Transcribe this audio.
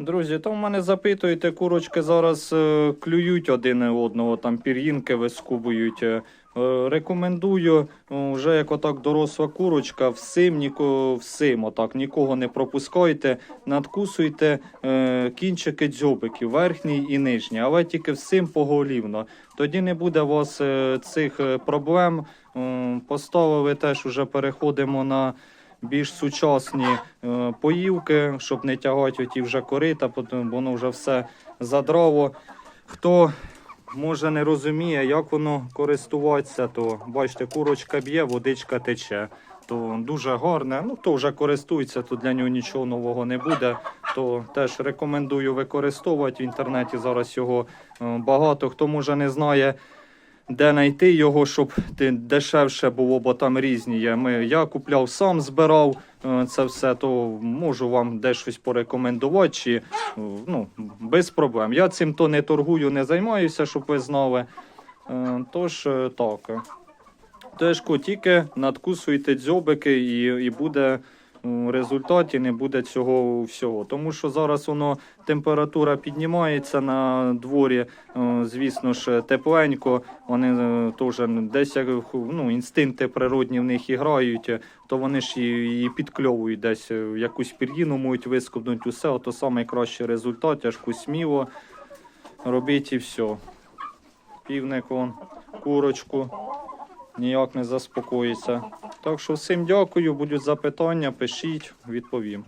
Друзі, то в мене запитуєте, курочки зараз е, клюють один одного, там пір'їнки вискубують. Е, е, рекомендую, е, вже як отак доросла курочка, всім, ніко, всім отак, нікого не пропускайте, надкусуйте е, кінчики дзьобиків, верхній і нижній, але тільки всім поголівно. Тоді не буде у вас е, цих е, проблем. М, Поставили теж уже переходимо на більш сучасні е, поївки, щоб не тягати оті вже корита, воно вже все задраво. Хто може не розуміє, як воно користуватися, то бачите, курочка б'є, водичка тече. То дуже гарне. Ну, хто вже користується, то для нього нічого нового не буде. То теж рекомендую використовувати в інтернеті. Зараз його е, багато хто може не знає, де знайти його, щоб дешевше було, бо там різні є. Ми, я купляв сам, збирав е, це все, то можу вам де щось порекомендувати, чи е, ну, без проблем. Я цим то не торгую, не займаюся, щоб ви знали. Е, Тож так. Теж тільки надкусуйте дзьобики і, і буде результаті не буде цього всього. Тому що зараз воно температура піднімається на дворі, е, звісно ж, тепленько. Вони е, теж десь як ну, інстинкти природні в них і грають, то вони ж і, підкльовують десь е, якусь пір'їну можуть вискубнуть усе, ото найкращий результат, тяжку сміло. Робіть і все. Півник вон, курочку ніяк не заспокоїться. Так що всім дякую, будуть запитання, пишіть, відповім.